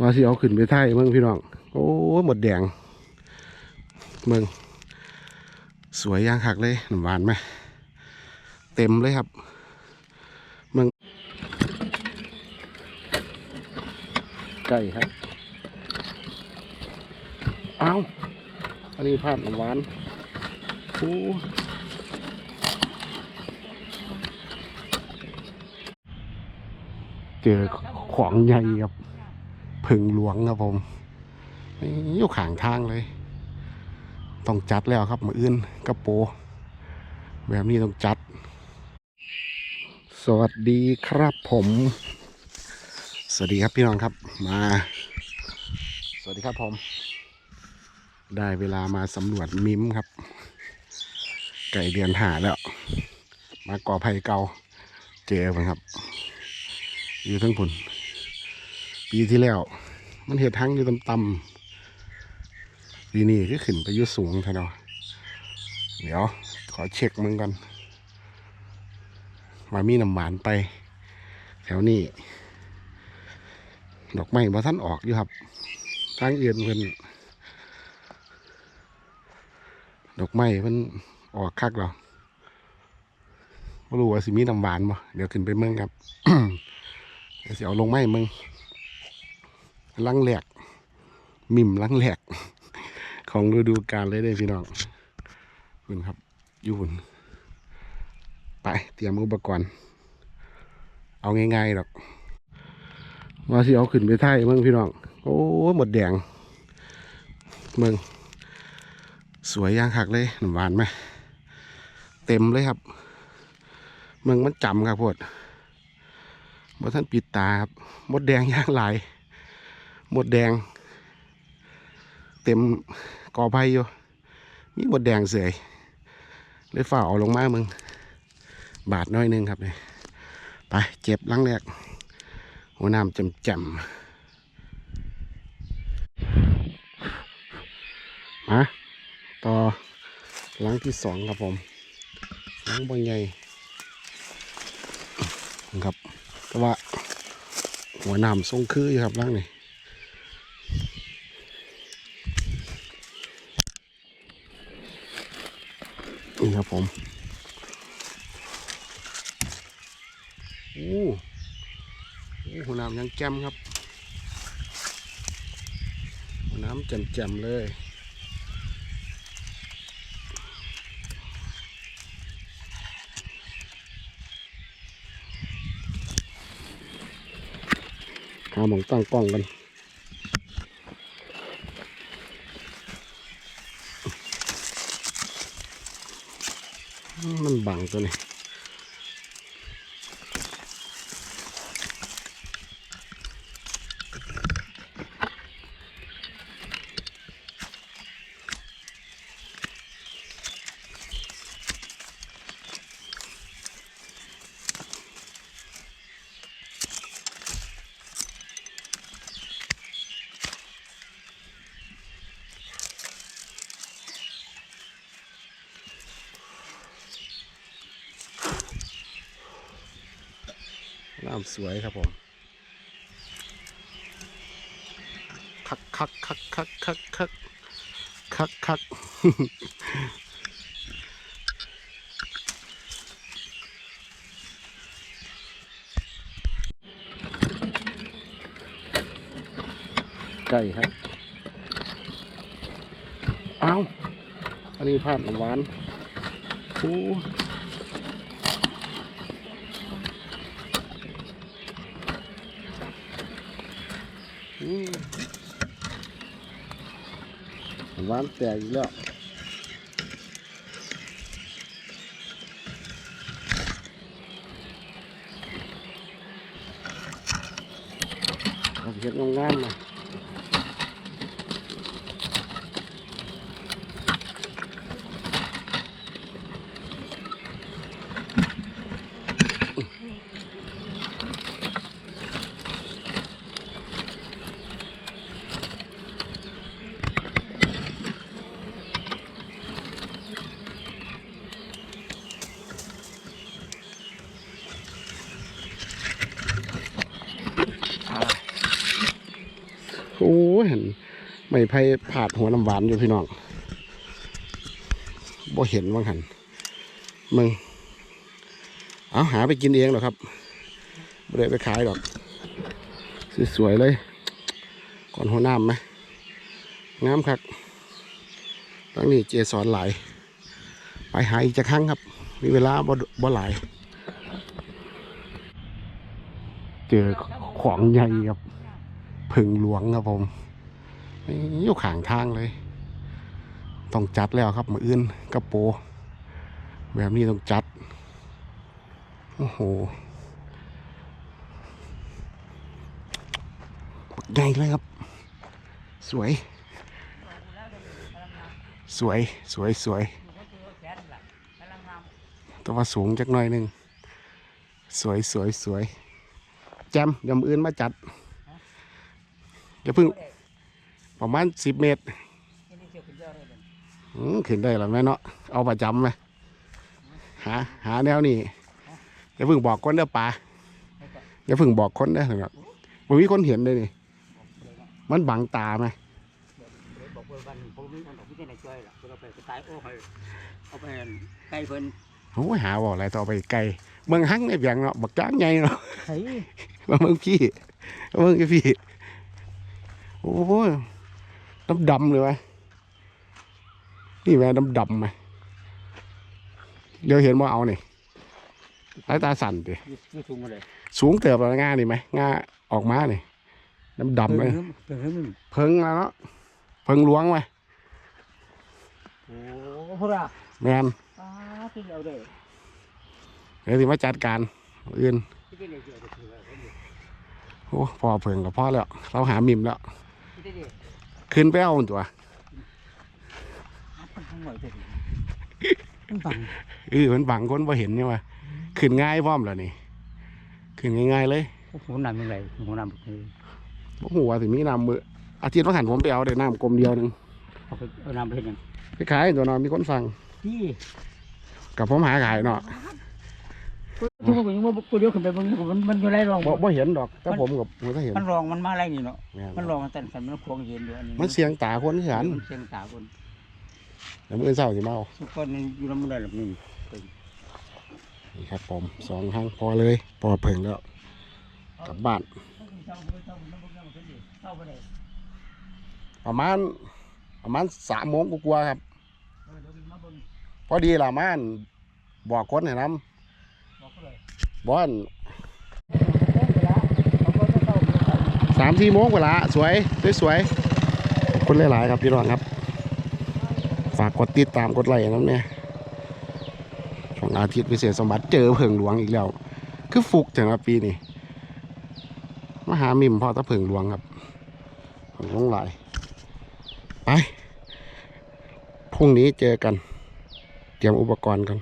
ว่าสิเอาขึ้นไปไทยเมืองพี่น้อง โอ้หมดแดงเมืองสวยย่างคักเลยน้ำหวานไหม เต็มเลยครับเมืองไก่ครับ เอาอันนี้ภาพน้ำหวานโอ้เจอของใหญ่ครับ ผึ่งหลวงครับผมย่อยู่ข้างทางเลย ต้องจัดแล้วครับมืออื่นกระโปรงแบบนี้ต้องจัด สวัสดีครับผม สวัสดีครับพี่น้องครับมา สวัสดีครับผม ได้เวลามาสำรวจมิมครับ ไก่เดือนหาแล้ว มาก่อภัยเก่าเจอมันครับ อยู่ทั้งผุน ปีที่แล้ว มันเห็ดทั้งอยู่ต่ำๆปีนี้ก็ขึ้นไปยุ่สูงแท้เนาะเดี๋ยว ขอเช็คมึงก่อนว่ามีน้ำหวานไป แถวนี้ ดอกไม้บ่ท่านออกอยู่ครับทางอื่นเพิ่นดอกไม้เพิ่นออกคักแล้วบ่รู้ว่าสิมีน้ำหวานบ่เดี๋ยวขึ้นไปเมืองครับ เดี๋ยวเอาลงไม้เมือง ลังแหลกมิมลังแหลก ของฤดูกาลเลยเด้พี่น้องคุณครับยูนไปเตรียมอุปกรณ์ เอาง่ายๆหรอกว่าสิเอาขึ้นไปไทยเมืองพี่น้อง โอ้หมดแดงเมืองสวยย่างคักเลยน้ำหวานไหมเต็มเลยครับ เมืองมันจำครับพวดบ่ท่านปิดตาครับหมดแดงย่างหลาย หมดแดง เต็มกอไผ่อยู่มีหมดแดงเสยเลยฝ่าเอาลงมามึง บาทน้อยนึงครับเนี่ยไปเจ็บลังแรกหัวน้ำจำจ่มาต่อลังที่สองครับผมลังบางใหญ่ครับแต่ว่าหัวน้ำทรงคืออยู่ครับลังนี่ นี่ครับผมโอ้โอ้หัวน้ำยังแจ่มครับหัวน้ำแจ่มๆเลยหาหมองตั้งกล้องกัน มัน บังตัวนี้ น้ำสวยครับผม คักคักคักคักคักคักคักคักไก่ครับ เอาอันนี้ภาพน้ำหวานโอ้ หวานแตกอีกแล้วเอาเห็ดงามๆมา โอ้เห็นไม่ไผ่ผาดหัวน้ำหวานอยู่พี่น้องบ่เห็นว่างหันมึงเอาหาไปกินเองเหรอครับไม่ได้ไปขายหรอกสวยๆเลย ก่อนหัวน้ำไหมงามครับตั้งนี้เจสอนหลายไปหาอีกจะครั้งครับ มีเวลาบ่บ่หลาย เจอของใหญ่ครับ ผึ่งหลวงครับผมนี่อยู่ข้างทางเลย ต้องจัดแล้วครับมืออื่นกระโปรงแบบนี้ต้องจัด โอ้โหใหญ่เลยครับ สวย สวยสวยสวย แต่ว่าสูงจักหน่อยหนึ่ง สวยสวยสวยแจมยวมืออื่นมาจัด อย่าเพิ่งประมาณสิบเมตรอืมขึ้นได้แล้วแม่เนาะเอาประจำไหมหาหาแนวนี่อย่าเพิ่งบอกคนเด้อป่าอย่าเพิ่งบอกคนเด้อครับมันมีคนเห็นเลยนี่มันบังตาไหมบอกว่าวันผมมีคนออกพิจารณาช่วยล่ะเราไปตายโอ้ให้เอาไปไก่เพิ่นโอ้ยหาบอกอะไรต่อไปไกลเมืองฮังในเบียงเนาะบักจ้างใหญ่เนาะเฮ้ยมาเมืองพี่มาเมืองพี่ โอ้โหดำดำๆเลยวะนี่แม่ดำดำๆไหมเดี๋ยวเห็นว่าเอานี่สายตาสั่นดิยืดสูงมาเลยสูงเติบแล้วง่านี่ไหมง่าออกมานี่ดำดำๆเลยเป็นเรื่องเพิงแล้วเนาะเพิงหลวงไหมโอ้โหล่ะแมนอ้าที่เอาได้เดี๋ยวสิมาจัดการอื่นพิจารณาช่วยก็คือว่าเพิ่นโอ้พอเพิงกับพ่อแล้ว เราหามิมแล้ว พิจารณาขึ้นไปเอาตัวมันทั้งหมดเลยมันบังเออมันบังคนพอเห็นใช่ไหมขึ้นง่ายพร้อมแล้วนี่ขึ้นง่ายๆเลยหัวน้ำยังไงหัวน้ำแบบนี้บ่หัวาสิมีน้ำมืออาทิตย์ว่าหันผมไปเอาได้น้ำกลมเดียวหนึงเอาไปเอาน้ำไปเห็นยังไปขายตัวนอนมีคนสั่งที่กับผมหาขายเนาะ ทุกคนยังว่าตัวเดียวขึ้นไปบนมันมันอยู่ไรรองบ่บ่เห็นดอกแต่ผมกับผมก็เห็นมันรองมันมาอะไรนี่เนาะแม่นมันรองมันตันสันมันควงเย็นอยู่อันนี้มันเสียงตาคนที่หันมันเสียงตาคนเดี๋ยวมือเศร้าสิมาเอาทุกคนอยู่น้ำมันได้แบบนี้นี่ครับผมสองครั้งพอเลยพอเพิ่งแล้วกลับบ้านประมาณประมาณสามโมงกว่าๆครับ พอดีละมานบอกคนให้น้ำ บอนสามสี่โมงกว่าละสวยสวยๆขอบคุณหลาย ๆ ครับพี่น้องครับ ฝากกดติดตามกดไลค์น้ำเนี่ยช่องอาทิตย์พิเศษสมบัติเจอเพิงหลวงอีกแล้ว คือฟุกถึงปีนี้มหามิมพ่อตะเพิงหลวงครับเพิงหลวงหลไปพรุ่งนี้เจอกัน เตรียมอุปกรณ์กัน